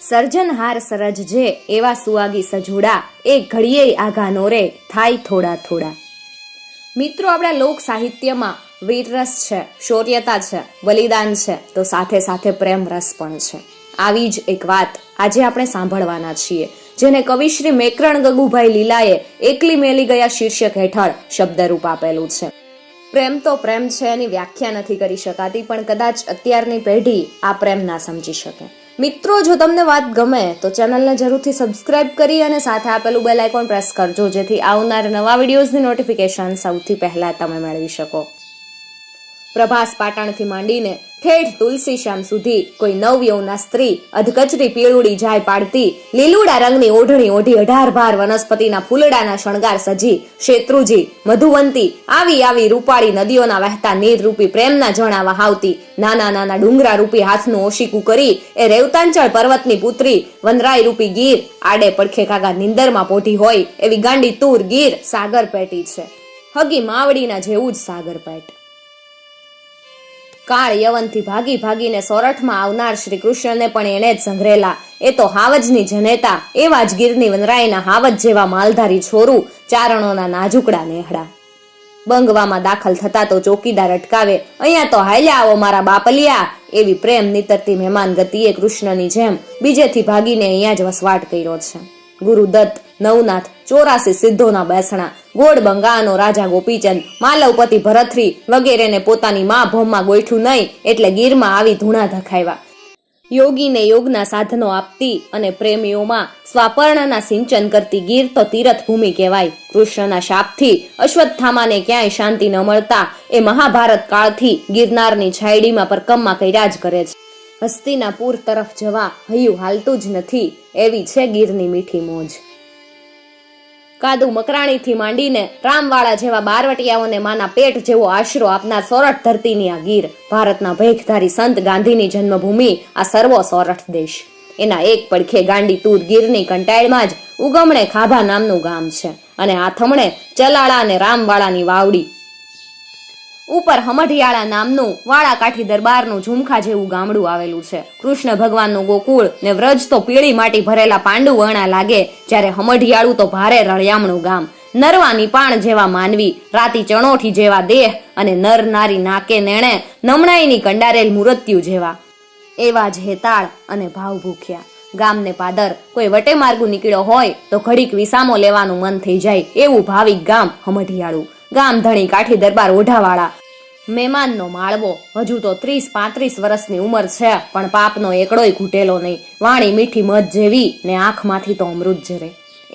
સર્જનહાર સરજજે એવા સુવાગી સજોડા, એ ઘડીએ આઘા નોરે થાય થોડા થોડા. મિત્રો, આપણા લોક સાહિત્યમાં વીરરસ છે, શૌર્યતા છે, બલિદાન છે, તો સાથે સાથે પ્રેમ રસ પણ છે. આવી જ એક વાત આજે આપણે સાંભળવાના છીએ, જેને કવિશ્રી મેકરણ ગગુભાઈ લીલાએ એકલી મેલી ગયા શીર્ષક હેઠળ શબ્દરૂપ આપેલું છે. પ્રેમ તો પ્રેમ છે, એની વ્યાખ્યા નથી કરી શકાતી, પણ કદાચ અત્યારની પેઢી આ પ્રેમ ના સમજી શકે. મિત્રો, જો તમને વાત ગમે તો ચેનલને જરૂરથી સબસ્ક્રાઇબ કરી અને સાથે આપેલું બેલ આઇકોન પ્રેસ કરજો, જેથી આવનાર નવા વિડીયોઝની નોટિફિકેશન સૌથી પહેલાં તમે મેળવી શકો. પ્રભાસ પાટણથી માંડીને ઠેઠ તુલસીશ્યામ સુધી કોઈ નવયૌના સ્ત્રી અધકચરી પીળુડી જાય પાડતી, લીલુડા રંગની ઓઢણી ઓઢી અઢાર ભાર વનસ્પતિના ફૂલડાના શણગાર સજી, શેત્રુજી, મધુવંતી આવી આવી રૂપાળી નદીઓના વહેતા નીર રૂપી પ્રેમના જણાવા હાવતી, નાના નાના ડુંગરા રૂપી હાથનું ઓશિકું કરી એ રેવતાંચળ પર્વતની પુત્રી વનરાય રૂપી ગીર આડે પડખે કાગા નિંદરમાં પોઢી હોય એવી ગાંડી તૂર ગીર સાગર પેટી છે. હગી માવડીના જેવું જ સાગર પેટ કાળ યવનથી ભાગી ભાગીને સોરઠમાં આવનાર શ્રી કૃષ્ણને પણ એણે જ સંઘરેલા. એ તો હાવજની જનેતા એવા જ ગીરની વનરાયના હાવજ જેવા માલધારી છોરું, ચારણોના નાજુકડા નેહડા. બંગવામાં દાખલ થતા તો ચોકીદાર અટકાવે. અહીંયા તો હાલ્યા આવો મારા બાપલિયા. એવી પ્રેમ નીતરતી મહેમાન ગતિએ કૃષ્ણની જેમ બીજેથી ભાગીને અહીંયા જ વસવાટ કર્યો છે. ગુરુદત્ત નવનાથ ચોરાસી સિદ્ધોના બેસણા, ગોળ બંગાનો રાજા ગોપીચંદ, માલવપતિ ભરથરી વગેરેને પોતાની મા ભોમમાં ગોઠ્યું નહીં એટલે ગીરમાં આવી ધૂણા ધખાવ્યા યોગીને યોગના સાધનો આપતી અને પ્રેમીઓમાં સ્વાપર્ણના સિંચન કરતી ગીર તો તીરથ કહેવાય. કૃષ્ણના શાપથી અશ્વત્થામાને ક્યાંય શાંતિ ન મળતા એ મહાભારત કાળથી ગિરનારની છાયડીમાં પરકમમાં કર્યા જ કરે છે. હસ્તીના પૂર તરફ જવા હૈયું હાલતું જ નથી એવી છે ગીરની મીઠી મોજ. કાદુ મકરાણીથી માંડીને રામવાળા જેવા બારવટિયાઓને માના પેટ જેવો આશરો આપનાર સોરઠ ધરતીની આ ગીર, ભારતના ભેખધારી સંત ગાંધીની જન્મભૂમિ, આ સર્વો સોરઠ દેશ. એના એક પડખે ગાંડી તૂર ગીરની કંટાળમાં જ ઉગમણે ખાભા નામનું ગામ છે અને આથમણે ચલાળા અને રામવાળાની વાવડી ઉપર હમઢિયાળા નામનું વાળા કાઠી દરબારનું ઝુમખા જેવું ગામડું આવેલું છે. કૃષ્ણ ભગવાનનું ગોકુળ ને વ્રજ તો પીળી માટી ભરેલા પાંડુ વર્ણા લાગે, જ્યારે હમઢિયાળું તો ભારે રળિયામણું ગામ. નરવાની પાણ જેવા માનવી, રાતી ચણોઠી જેવા દેહ અને નર નારી નાકે નેણે નમણાઈની કંડારેલ મૃત્યુ જેવા. એવા જ હેતાળ અને ભાવ ભૂખ્યા. ગામને પાદર કોઈ વટે માર્ગુ નીકળ્યો હોય તો ઘડીક વિસામો લેવાનું મન થઈ જાય એવું ભાવિક ગામ હમઢિયાળું. ગામ ધણી કાઠી દરબાર ઓઢાવાળા. મહેમાનનો માળવો. હજુ તો ત્રીસ પાંત્રીસ વર્ષની ઉંમર છે, પણ પાપનો એકડોય ઘૂટેલો નહીં. વાણી મીઠી મધ જેવી ને આંખમાંથી તો અમૃત જરે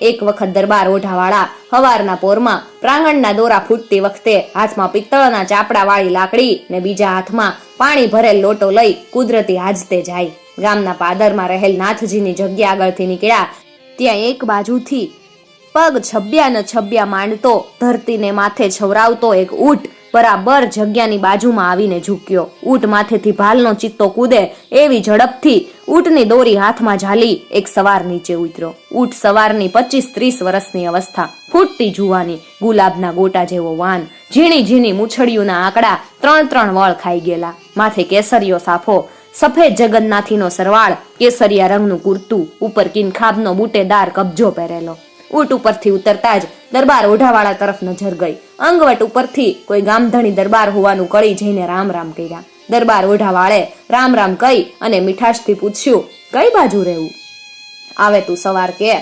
એક વખત દરબાર ઓઢાવાળા હવારના પોરમાં પ્રાંગણના દોરા ફૂટતી વખતે હાથમાં પિત્તળના ચાપડાવાળી લાકડી ને બીજા હાથમાં પાણી ભરેલ લોટો લઈ કુદરતી હાજતે જાય. ગામના પાદરમાં રહેલ નાથજીની જગ્યા આગળથી નીકળ્યા. ત્યાં એક બાજુથી પગ છબ્યા ને છબ્યા માંડતો, ધરતીને માથે છવરાવતો એક ઊંટ, બરાબર જગ્યાની બાજુમાં આવીને ઝૂક્યો. ઊંટ માથેથી ભાલનો ચિત્તો કૂદે, એવી ઝડપથી ઊંટની દોરી હાથમાં ઝાલી એક સવાર નીચે ઉતર્યો. ઊંટ સવારની પચીસ ત્રીસ વર્ષની અવસ્થા, ફૂટતી જુવાની, ગુલાબના ગોટા જેવો વાન, ઝીણી ઝીણી મૂછડિયુંના આંકડા ત્રણ ત્રણ વળ ખાઈ ગયેલા. માથે કેસરીયો સાફો, સફેદ જગન્નાથીનો સરવાળ, કેસરિયા રંગનું કુર્તું, ઉપર કિનખાબનો બુટેદાર કબજો પહેરેલો. ઊંટ ઉપરથી ઉતરતા જ દરબાર ઓઢાવાળા તરફ નજર ગઈ. અંગવટ ઉપરથી કોઈ ગામધણી દરબાર હોવાનું કળી જઈને રામ રામ કર્યા. દરબાર ઓઢાવાળે રામ રામ કહી અને મીઠાશથી પૂછ્યું, કઈ બાજુ રહેવું? આવે તું સવાર કે.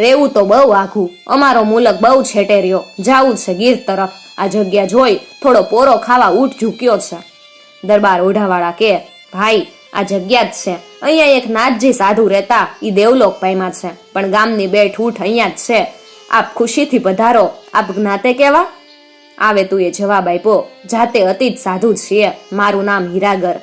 રહેવું તો બહુ આઘું. અમારો મુલક બહુ છેટે રહ્યો. જાવું છે ગીર તરફ. આ જગ્યા જોઈ થોડો પોરો ખાવા ઊંટ ઝૂક્યો છે. દરબાર ઓઢાવાળા કે, ભાઈ આ જગ્યા જ છે. અહીંયા એક નાથજી સાધુ રહેતા, ઈ દેવલોક પાયમાં છે. પણ ગામની બે ઠૂઠ અહીંયા જ છે. આપ ખુશીથી પધારો. આપ જ્ઞાતે કેવા? આવે તું એ જવાબ આપ્યો. જાતે અતિ જ સાધુ છીએ. મારું નામ હીરાગર.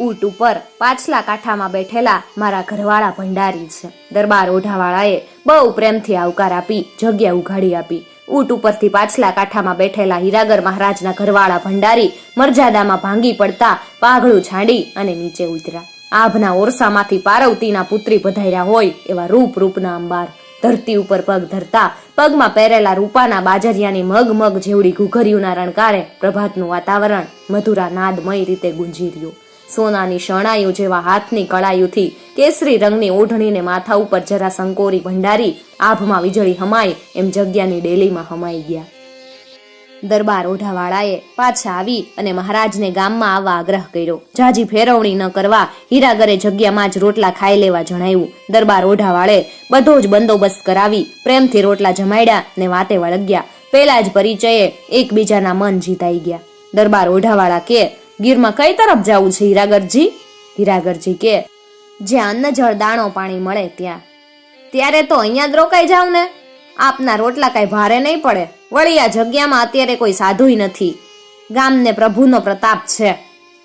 ઊંટ ઉપર પાછલા કાંઠામાં બેઠેલા મારા ઘરવાળા ભંડારી છે. દરબાર ઓઢાવાળાએ બહુ પ્રેમથી આવકાર આપી, જગ્યા ઉઘાડી આપી. ઊંટ ઉપરથી પાછલા કાંઠામાં બેઠેલા હીરાગર મહારાજના ઘરવાળા ભંડારી મરજાદામાં ભાંગી પડતા પાઘડું છાંડી અને નીચે ઉતર્યા. આભના ઓરસામાંથી પાર્વતીના પુત્રી પધાર્યા હોય એવા રૂપ રૂપના અંબાર. ધરતી ઉપર પગ ધરતા પગમાં પહેરેલા રૂપાના બાજરિયાની મગ મગ જેવડી ઘુઘરીઓના રણકારે પ્રભાતનું વાતાવરણ મધુરા નાદમય રીતે ગુંજી રહ્યું. સોનાની શરણાઈઓ જેવા હાથની કળાયુથી કેસરી રંગની ઓઢણીને માથા ઉપર જરા સંકોરી ભંડારી આભમાં વીજળી હમાય એમ જગ્યાની ડેલીમાં હમાઈ ગયા. દરબાર ઓઢાવાળાએ પાછા આવી અને મહારાજને ગામમાં આવવા આગ્રહ કર્યો. જાજી ફેરવણી ન કરવા હીરાગરે જગ્યામાં જ રોટલા ખાઈ લેવા જણાવ્યું દરબાર ઓઢાવાળે બધો જ બંદોબસ્ત કરાવી પ્રેમથી રોટલા જમાડ્યા ને વાતે વળગ્યા. પહેલા જ પરિચયે એકબીજાના મન જીતાઈ ગયા. દરબાર ઓઢાવાળા કે ગીરમાં કઈ તરફ જવું છે હીરાગરજી? હીરાગરજી કે જ્યાં અન્ન જળ દાણો પાણી મળે ત્યાં, ત્યારે તો અહીંયા જ રોકાઈ જાવ ને. આપના રોટલા કઈ ભારે નહીં પડે. વળી આ જગ્યામાં અત્યારે કોઈ સાધુય નથી. ગામને પ્રભુનો પ્રતાપ છે.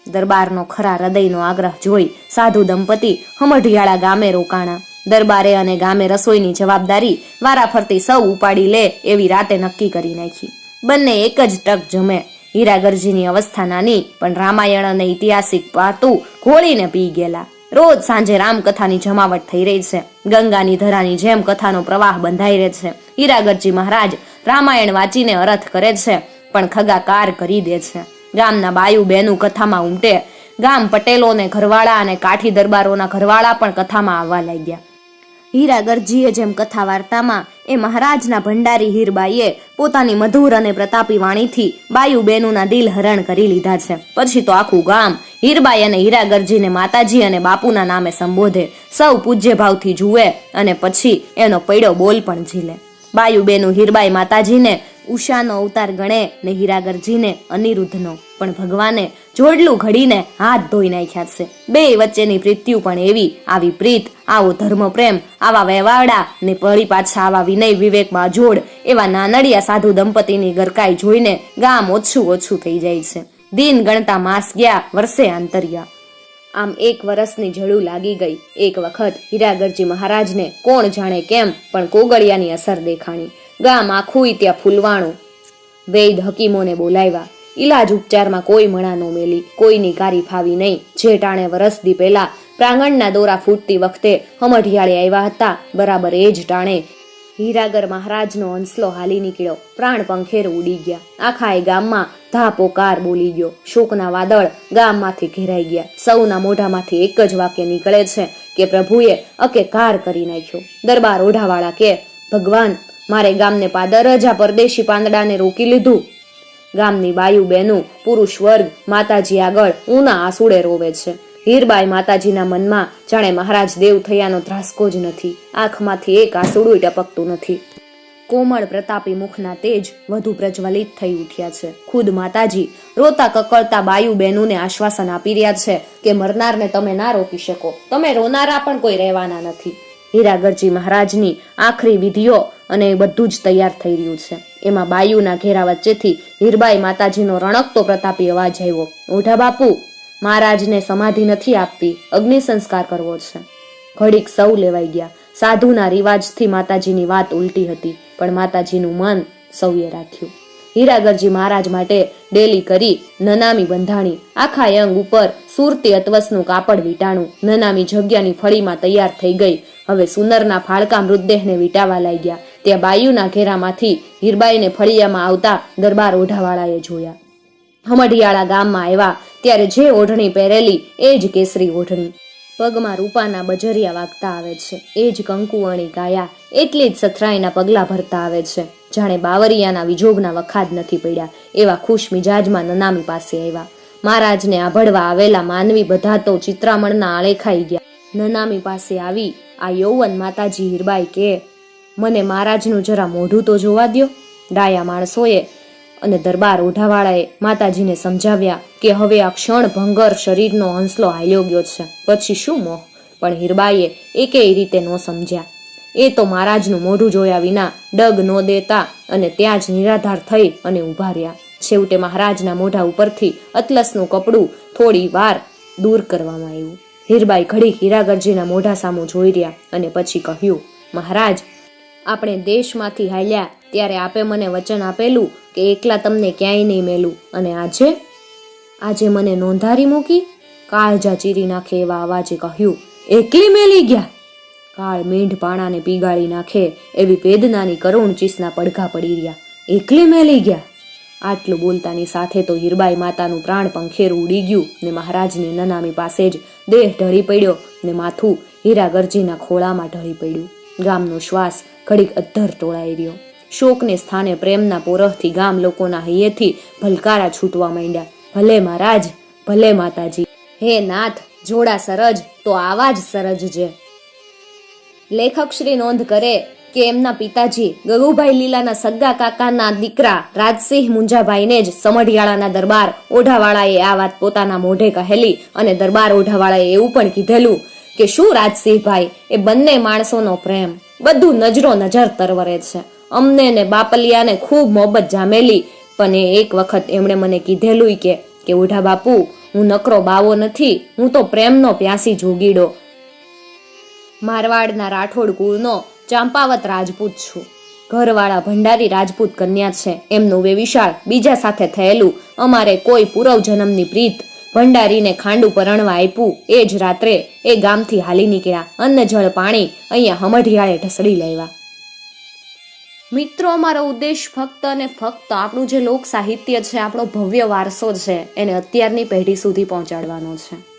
દરબારનો ખરા હૃદયનો આગ્રહ જોઈ સાધુ દંપતી હમઢિયાળા ગામે રોકાણા. દરબારે અને ગામે રસોઈની જવાબદારી વારાફરતી સૌ ઉપાડી લે એવી રાતે નક્કી કરી નાખી. બંને એક જ ટક જમે. હીરાગરજીની અવસ્થા નાની પણ રામાયણ અને ઐતિહાસિક પાતું ઘોળીને પી ગયેલા. રોજ સાંજે રામકથાની જમાવટ થઈ રહી છે. ગંગાની ધરાની જેમ કથાનો પ્રવાહ બંધાઈ રહે છે. હીરાગરજી મહારાજ રામાયણ વાંચીને અરથ કરે છે, પણ ખગાકાર કરી દે છે. ગામના બાયુ બેનું કથામાં ઉમટે. ગામ પટેલોને ઘરવાળા અને કાઠી દરબારોના ઘરવાળા પણ કથામાં આવવા લાગ્યા. હીરાગરજીએ જેમ કથા વાર્તામાં એ મહારાજના ભંડારી હીરબાઈએ પોતાની મધુર અને પ્રતાપી વાણીથી બાયુ બેનુના દિલ હરણ કરી લીધા છે. પછી તો આખું ગામ હીરબાઈ અને હીરાગરજીને માતાજી અને બાપુના નામે સંબોધે. સૌ પૂજ્ય ભાવથી જુએ અને પછી એનો પૈડો બોલ પણ ઝીલે. બાયુબેનું હીરબાઈ માતાજીને ઉષાનો અવતાર ગણે ને હીરાગરજીને, અનિરુદ્ધનો. પણ ભગવાને જોડલું ઘડીને હાથ ધોઈ નાખ્યા છે. બે વચ્ચેની પ્રીત્યુ પણ એવી, આવી પ્રીત, આવો ધર્મ પ્રેમ, આવા વેવાડા ને પળી પાછા આવા વિનય, વિવેક જોડ એવા નાનડિયા સાધુ દંપતીની ગરકાઈ જોઈને ગામ ઓછું ઓછું થઈ જાય છે. દિન ગણતા માસ ગયા, વર્ષે આંતર્યા. આમ એક વર્ષની જડું લાગી ગઈ. એક વખત હીરાગરજી મહારાજને કોણ જાણે કેમ, પણ કોગળિયાની અસર દેખાણી. ગામ આખું ત્યાં ફૂલવાણું. વૈદ હકીમોને બોલાવ્યા. ઈલાજ ઉપચારમાં કોઈ મણા ન મેલી, કોઈની કારી ફાવી નહીં. જે ટાણે વરસદી પહેલા પ્રાંગણના દોરા ફૂટતી વખતે હમઢિયાળે આવ્યા હતા. બરાબર એ જ ટાણે હીરાગર મહારાજનો હંસલો હાલી નીકળ્યો. પ્રાણ પંખેર ઉડી ગયા. આખા એ ગામમાં ધાપોકાર બોલી ગયો. શોકના વાદળ ગામમાંથી ઘેરાઈ ગયા. સૌના મોઢામાંથી એક જ વાક્ય નીકળે છે કે પ્રભુએ અકે કાર કરી નાખ્યો. દરબાર ઓઢાવાળા કે ભગવાન મારે ગામને પાદર જ આ પરદેશી પાંદડાને રોકી લીધું. ગામની બાયુ બેનું પુરુષ વર્ગ, માતાજી આગળ ઊના આસુડે રોવે છે. હીરબાઈ માતાજીના મનમાં જાણે મહારાજ દેવ થયાનો ધ્રાસકો જ નથી. આંખમાંથી એક આસુડું ટપકતું નથી. કોમળ પ્રતાપી મુખના તેજ વધુ પ્રજ્વલિત થઈ ઉઠ્યા છે. ખુદ માતાજી રોતા કકળતા બાયુ બેનુને આશ્વાસન આપી રહ્યા છે કે મરનારને તમે ના રોકી શકો. તમે રોનારા પણ કોઈ રહેવાના નથી. હીરાગરજી મહારાજની આખરી વિધિઓ અને બધું જ તૈયાર થઈ રહ્યું છે. એમાં બાયુના ઘેરા વચ્ચેથી હીરબાઈ માતાજીનો રણકતો પ્રતાપી અવાજ આવ્યો. ઓઢા બાપુ, મહારાજને સમાધિ નથી આપવી. અગ્નિ સંસ્કાર કરવો છે. ઘડીક સૌ લેવાઈ ગયા. સાધુના રિવાજથી માતાજીની વાત ઉલટી હતી, પણ માતાજીનું મન સૌએ રાખ્યું. હીરાગરજી મહારાજ માટે ડેલી કરી નનામી બંધાણી, આખા યંગ ઉપર સુરતી અતવસનું કાપડ વીટાણું. નનામી જગ્યાની ફળીમાં તૈયાર થઈ ગઈ. હવે સુનરના ફાળકા મૃતદેહને વીટાવા લાગ્યા. ત્યાં બાયુના ઘેરામાંથી હીરબાઈને ફળિયામાં આવતા દરબાર ઓઢાવાળાએ જોયા. હમઢિયાળા ગામમાં આવ્યા ત્યારે જે ઓઢણી પહેરેલી એ જ કેસરી ઓઢણી. પગમાં રૂપાના બજરિયા વાગતા આવે છે. એ જ કંકુવણી ગાયા. એટલે જ સથરાઈના પગલા ભરતા આવે છે. જાણે બાવરિયાના વિજોગના વખાદ નથી પડ્યા. એવા ખુશ મિજાજમાં નનામી પાસે આવ્યા. મહારાજને આભળવા આવેલા માનવી બધા તો ચિત્રામણના આળેખાઈ ગયા. નનામી પાસે આવી આ યૌવન માતાજી હીરબાઈ કે મને મહારાજનું જરા મોઢું તો જોવા દો ડાયા માણસોએ અને દરબાર ઓઢાવાળાએ માતાજીને સમજાવ્યા કે હવે આ ક્ષણ ભંગર શરીરનો હંસલો હાલ્યો ગયો છે. પછી શું મોહ? પણ હીરબાઈએ એકેય રીતે ન સમજ્યા. એ તો મહારાજનું મોઢું જોયા વિના ડગ ન દેતા અને ત્યાં જ નિરાધાર થઈ અને ઊભા રહ્યા. છેવટે મહારાજના મોઢા ઉપરથી અતલસનું કપડું થોડી વાર દૂર કરવામાં આવ્યું. હીરબાઈ ઘડી હીરાગરજીના મોઢા સામું જોઈ રહ્યા અને પછી કહ્યું, મહારાજ આપણે દેશમાંથી હાલ્યા, ત્યારે આપે મને વચન આપેલું કે એકલા તમને ક્યાંય નહીં મેલું. અને આજે? આજે મને નોંધારી મૂકી કાળજા ચીરી નાખે એવા અવાજે કહ્યું, એકલી મેલી ગયા. કાળ મીંઢ પાણાને પીગાળી નાખે એવી વેદનાની કરુણ ચીસના પડઘા પડી રહ્યા. એકલી મેલી ગયા. આટલું બોલતાની સાથે તો હીરબાઈ માતાનું પ્રાણ પંખેરું ઉડી ગયું ને મહારાજની નનામી પાસે જ દેહ ઢળી પડ્યો ને માથું હીરા ગરજીના ખોળામાં ઢળી પડ્યું. ગામનો શ્વાસ ઘડીક અધ્ધર ટોળાઈ રહ્યો. શોકને સ્થાને પ્રેમના પોરહથી ગામ લોકોના હૈયેથી ભલકારા છૂટવા માંડ્યા. ભલે મહારાજ, ભલે માતાજી. હે નાથ, જોડા સરજ, તો આવા જ સરજ છે. લેખક શ્રી નોંધ કરે કે એમના પિતાજી ગગુભાઈ લીલાના સગા કાકાના દીકરા રાજસિંહ મુંજાભાઈને જ સમઢિયાળાના દરબાર ઓઢાવાળાએ આ વાત પોતાના મોઢે કહેલી અને દરબાર ઓઢાવાળાએ એવું પણ કીધેલું કે શું રાજસિંહભાઈ? એ બંને માણસોનો પ્રેમ. બધું નજરો નજર તરવરે છે. અમને ને બાપલિયાને ખૂબ મોહબત જામેલી. પણ એ એક વખત એમણે મને કીધેલું કે કે ઓઢા બાપુ, હું નકરો બાવો નથી, હું તો પ્રેમનો પ્યાસી જોગીડો. મારવાડના રાઠોડ કુળનો ચાંપાવત રાજપૂત છું. ઘરવાળા ભંડારી રાજપૂત કન્યા છે. એમનું વેવિશાળ બીજા સાથે થયેલું. અમારે કોઈ પૂરવ જન્મની પ્રીત ભંડારીને ખાંડું પરણવા આપ્યું એ જ રાત્રે એ ગામથી હાલી નીકળ્યા. અન્ન, જળ, પાણી અહીંયા હમઢિયાળે ઢસડી લેવા. મિત્રો, અમારો ઉદ્દેશ ફક્ત અને ફક્ત આપણું જે લોક સાહિત્ય છે, આપણો ભવ્ય વારસો છે, એને અત્યારની પેઢી સુધી પહોંચાડવાનો છે.